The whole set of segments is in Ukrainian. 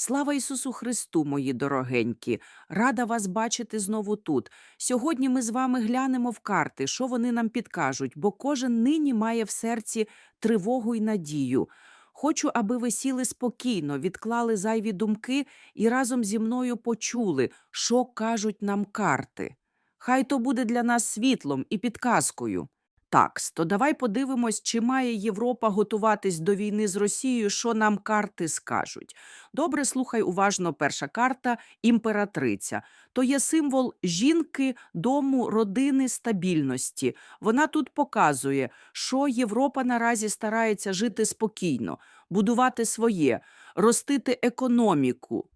Слава Ісусу Христу, мої дорогенькі! Рада вас бачити знову тут. Сьогодні ми з вами глянемо в карти, що вони нам підкажуть, бо кожен нині має в серці тривогу й надію. Хочу, аби ви сіли спокійно, відклали зайві думки і разом зі мною почули, що кажуть нам карти. Хай то буде для нас світлом і підказкою. Такс, то давай подивимось, чи має Європа готуватись до війни з Росією, що нам карти скажуть. Добре, слухай уважно перша карта імператриця. То є символ жінки, дому, родини, стабільності. Вона тут показує, що Європа наразі старається жити спокійно, будувати своє, ростити економіку.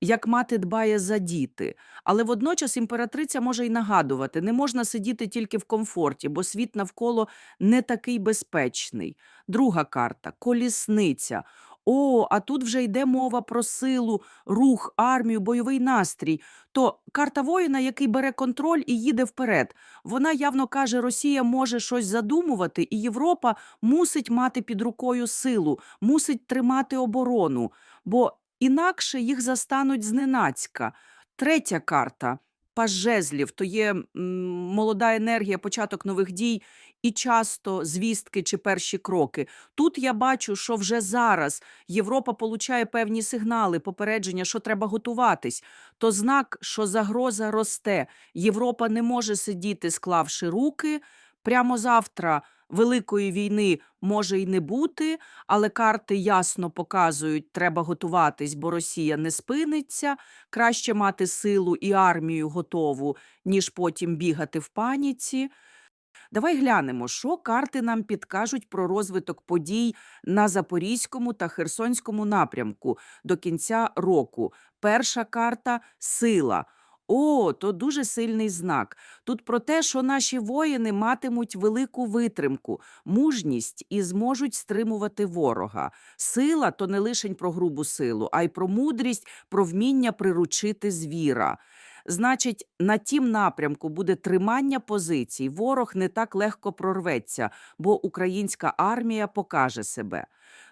Як мати дбає за діти, але водночас імператриця може й нагадувати: не можна сидіти тільки в комфорті, бо світ навколо не такий безпечний. Друга карта колісниця. О, а тут вже йде мова про силу, рух, армію, бойовий настрій. То карта воїна, який бере контроль і їде вперед. Вона явно каже, Росія може щось задумувати, і Європа мусить мати під рукою силу, мусить тримати оборону. Бо інакше їх застануть зненацька. Третя карта паж жезлів, то є молода енергія, початок нових дій і часто звістки чи перші кроки. Тут я бачу, що вже зараз Європа получає певні сигнали, попередження, що треба готуватись. То знак, що загроза росте. Європа не може сидіти, склавши руки. Прямо завтра великої війни може й не бути, але карти ясно показують, треба готуватись, бо Росія не спиниться. Краще мати силу і армію готову, ніж потім бігати в паніці. Давай глянемо, що карти нам підкажуть про розвиток подій на Запорізькому та Херсонському напрямку до кінця року. Перша карта сила. О, то дуже сильний знак. Тут про те, що наші воїни матимуть велику витримку, мужність і зможуть стримувати ворога. Сила то не лишень про грубу силу, а й про мудрість, про вміння приручити звіра. Значить, на тім напрямку буде тримання позицій. Ворог не так легко прорветься, бо українська армія покаже себе.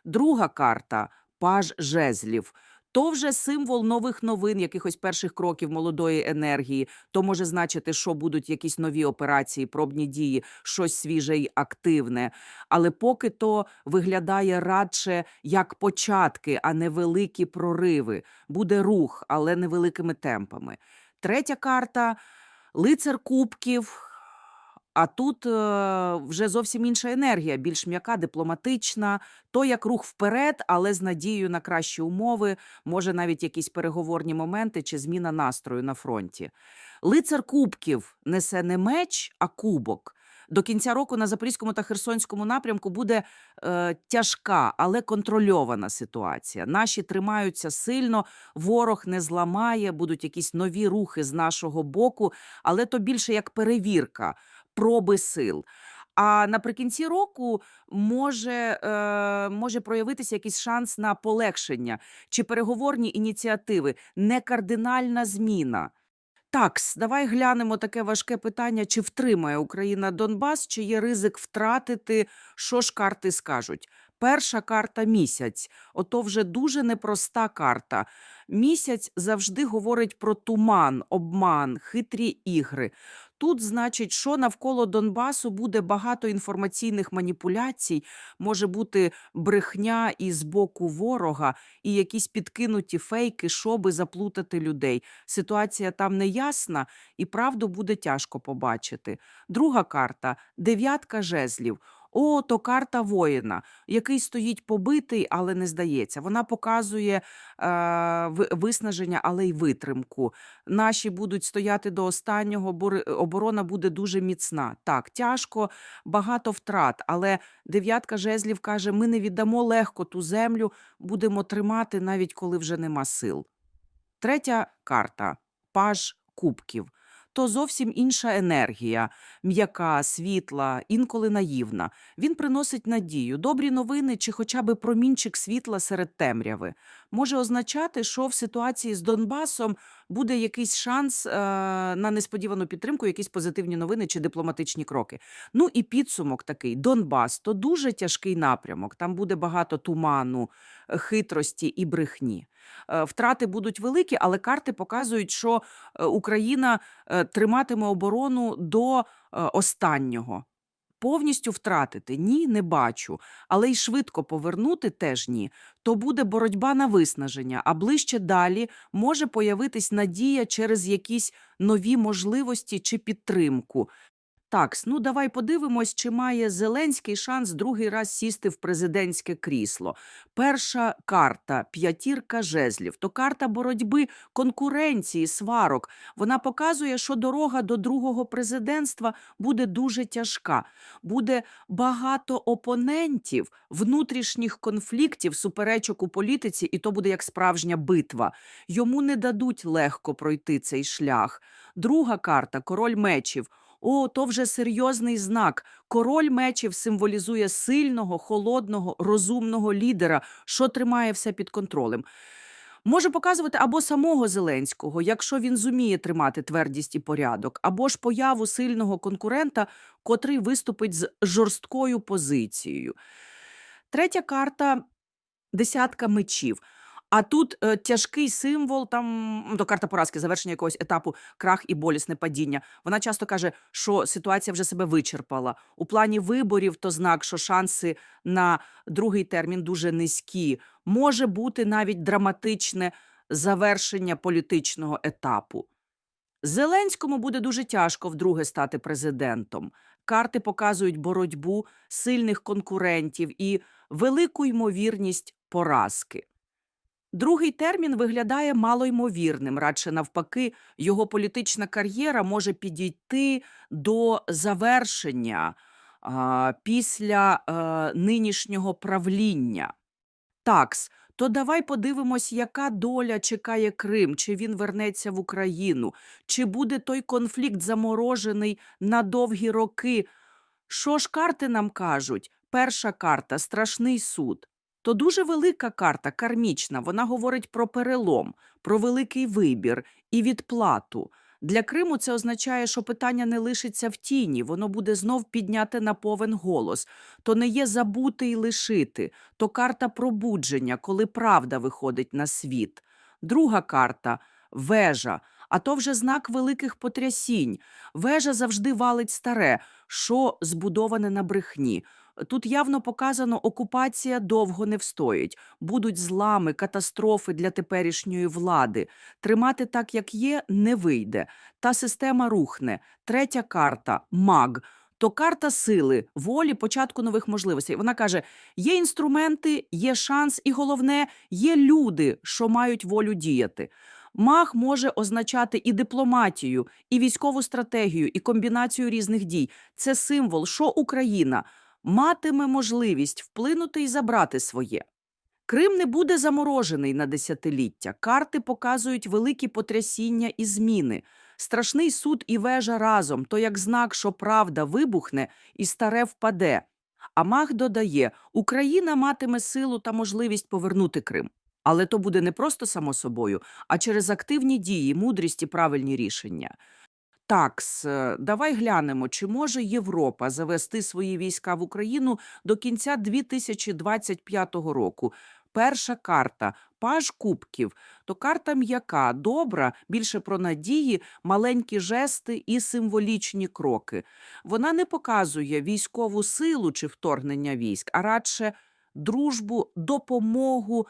Друга карта паж жезлів. То вже символ нових новин, якихось перших кроків молодої енергії. То може значити, що будуть якісь нові операції, пробні дії, щось свіже й активне. Але поки то виглядає радше як початки, а не великі прориви. Буде рух, але невеликими темпами. Третя карта лицар кубків. А тут е, вже зовсім інша енергія, більш м'яка, дипломатична, то як рух вперед, але з надією на кращі умови, може навіть якісь переговорні моменти чи зміна настрою на фронті. Лицар кубків несе не меч, а кубок. До кінця року на Запорізькому та Херсонському напрямку буде е, тяжка, але контрольована ситуація. Наші тримаються сильно, ворог не зламає, будуть якісь нові рухи з нашого боку, але то більше як перевірка, проби сил. А наприкінці року може, е, може проявитися якийсь шанс на полегшення чи переговорні ініціативи, не кардинальна зміна. Такс, давай глянемо таке важке питання: чи втримає Україна Донбас, чи є ризик втратити, що ж карти скажуть. Перша карта місяць. Ото вже дуже непроста карта. Місяць завжди говорить про туман, обман, хитрі ігри. Тут, значить, що навколо Донбасу буде багато інформаційних маніпуляцій, може бути брехня із боку ворога і якісь підкинуті фейки, щоби заплутати людей. Ситуація там неясна, і правду буде тяжко побачити. Друга карта дев'ятка жезлів. О, то карта воїна, який стоїть побитий, але не здається. Вона показує е, виснаження, але й витримку. Наші будуть стояти до останнього, бори- оборона буде дуже міцна. Так, тяжко, багато втрат, але дев'ятка жезлів каже: ми не віддамо легко ту землю, будемо тримати, навіть коли вже нема сил. Третя карта паж кубків. То зовсім інша енергія, м'яка, світла, інколи наївна. Він приносить надію, добрі новини чи хоча б промінчик світла серед темряви. Може означати, що в ситуації з Донбасом буде якийсь шанс е, на несподівану підтримку, якісь позитивні новини чи дипломатичні кроки. Ну і підсумок такий: Донбас то дуже тяжкий напрямок. Там буде багато туману, е, хитрості і брехні. Е, Втрати будуть великі, але карти показують, що е, Україна е, триматиме оборону до останнього. Повністю втратити ні, не бачу, але й швидко повернути теж ні. То буде боротьба на виснаження, а ближче далі може появитись надія через якісь нові можливості чи підтримку. Так, ну давай подивимось, чи має Зеленський шанс другий раз сісти в президентське крісло. Перша карта п'ятірка жезлів, то карта боротьби, конкуренції, сварок. Вона показує, що дорога до другого президентства буде дуже тяжка. Буде багато опонентів, внутрішніх конфліктів, суперечок у політиці, і то буде як справжня битва. Йому не дадуть легко пройти цей шлях. Друга карта король мечів. О, то вже серйозний знак. Король мечів символізує сильного, холодного, розумного лідера, що тримає все під контролем. Може показувати або самого Зеленського, якщо він зуміє тримати твердість і порядок, або ж появу сильного конкурента, котрий виступить з жорсткою позицією. Третя карта десятка мечів. А тут е, тяжкий символ, там м, то карта поразки, завершення якогось етапу, крах і болісне падіння. Вона часто каже, що ситуація вже себе вичерпала. У плані виборів то знак, що шанси на другий термін дуже низькі. Може бути навіть драматичне завершення політичного етапу. Зеленському буде дуже тяжко вдруге стати президентом. Карти показують боротьбу сильних конкурентів і велику ймовірність поразки. Другий термін виглядає малоймовірним, радше навпаки, його політична кар'єра може підійти до завершення а, після е, нинішнього правління. Такс, то давай подивимось, яка доля чекає Крим, чи він вернеться в Україну, чи буде той конфлікт заморожений на довгі роки. Що ж карти нам кажуть? Перша карта страшний суд. То дуже велика карта, кармічна. Вона говорить про перелом, про великий вибір і відплату. Для Криму це означає, що питання не лишиться в тіні, воно буде знов підняти на повен голос. То не є забути і лишити, то карта пробудження, коли правда виходить на світ. Друга карта вежа. А то вже знак великих потрясінь. Вежа завжди валить старе, що збудоване на брехні. Тут явно показано, окупація довго не встоїть. Будуть злами, катастрофи для теперішньої влади. Тримати так, як є, не вийде. Та система рухне. Третя карта маг. То карта сили, волі, початку нових можливостей. Вона каже: є інструменти, є шанс, і головне, є люди, що мають волю діяти. Маг може означати і дипломатію, і військову стратегію, і комбінацію різних дій. Це символ, що Україна матиме можливість вплинути і забрати своє. Крим не буде заморожений на десятиліття. Карти показують великі потрясіння і зміни. Страшний суд і вежа разом, то як знак, що правда вибухне і старе впаде. А маг додає, Україна матиме силу та можливість повернути Крим. Але то буде не просто само собою, а через активні дії, мудрість і правильні рішення. Такс, е, давай глянемо, чи може Європа завести свої війська в Україну до кінця 2025 року. Перша карта паж кубків. То карта м'яка, добра, більше про надії, маленькі жести і символічні кроки. Вона не показує військову силу чи вторгнення військ, а радше дружбу, допомогу,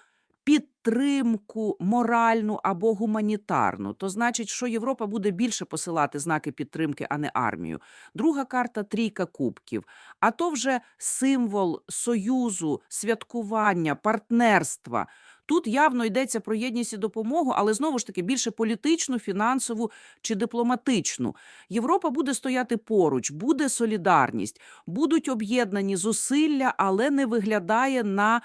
підтримку моральну або гуманітарну. То значить, що Європа буде більше посилати знаки підтримки, а не армію. Друга карта трійка кубків. А то вже символ союзу, святкування, партнерства. Тут явно йдеться про єдність і допомогу, але знову ж таки більше політичну, фінансову чи дипломатичну. Європа буде стояти поруч, буде солідарність, будуть об'єднані зусилля, але не виглядає на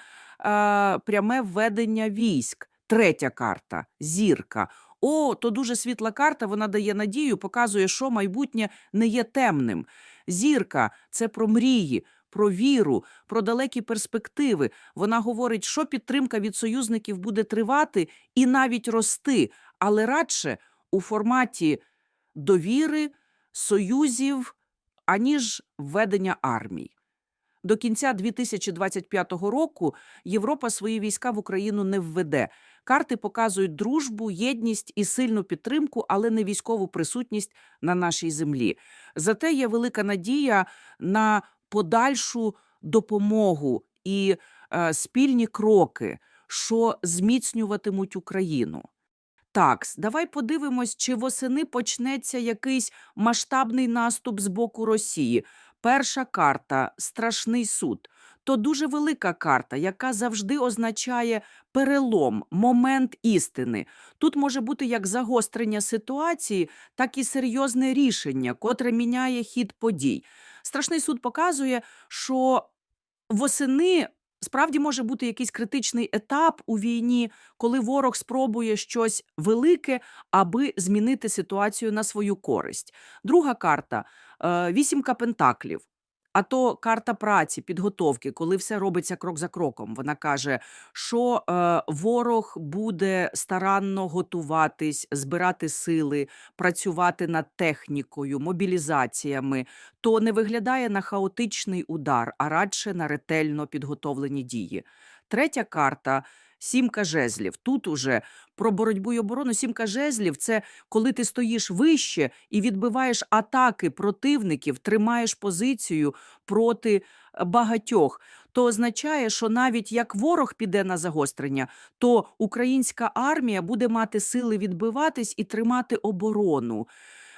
е, пряме введення військ. Третя карта зірка. О, то дуже світла карта. Вона дає надію, показує, що майбутнє не є темним. Зірка це про мрії, про віру, про далекі перспективи. Вона говорить, що підтримка від союзників буде тривати і навіть рости, але радше у форматі довіри, союзів, аніж введення армій. До кінця 2025 року Європа свої війська в Україну не введе. Карти показують дружбу, єдність і сильну підтримку, але не військову присутність на нашій землі. Зате є велика надія на подальшу допомогу і е, спільні кроки, що зміцнюватимуть Україну. Так, давай подивимось, чи восени почнеться якийсь масштабний наступ з боку Росії. Перша карта страшний суд. То дуже велика карта, яка завжди означає перелом, момент істини. Тут може бути як загострення ситуації, так і серйозне рішення, котре міняє хід подій. Страшний суд показує, що восени справді може бути якийсь критичний етап у війні, коли ворог спробує щось велике, аби змінити ситуацію на свою користь. Друга карта е, вісімка пентаклів. А то карта праці, підготовки, коли все робиться крок за кроком. Вона каже, що е, ворог буде старанно готуватись, збирати сили, працювати над технікою, мобілізаціями, то не виглядає на хаотичний удар, а радше на ретельно підготовлені дії. Третя карта сімка жезлів. Тут уже про боротьбу і оборону сімка жезлів це коли ти стоїш вище і відбиваєш атаки противників, тримаєш позицію проти е, багатьох. То означає, що навіть як ворог піде на загострення, то українська армія буде мати сили відбиватись і тримати оборону.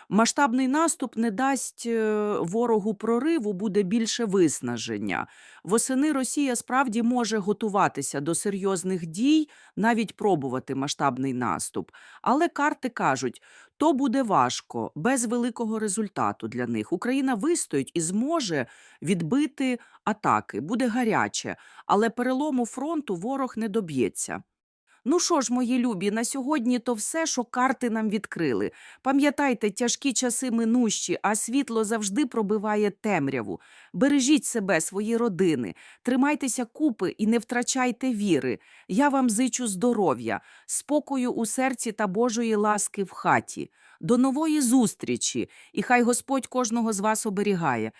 Масштабний наступ не дасть е, ворогу прориву, буде більше виснаження. Восени Росія справді може готуватися до серйозних дій, навіть пробувати масштабний наступ. Але карти кажуть, то буде важко, без великого результату для них. Україна вистоїть і зможе відбити атаки, буде гаряче, але перелому фронту ворог не доб'ється. Ну що ж, мої любі, на сьогодні то все, що карти нам відкрили. Пам'ятайте, тяжкі часи минущі, а світло завжди пробиває темряву. Бережіть себе, свої родини, тримайтеся купи і не втрачайте віри. Я вам зичу здоров'я, спокою у серці та Божої ласки в хаті. До нової зустрічі, і хай Господь кожного з вас оберігає.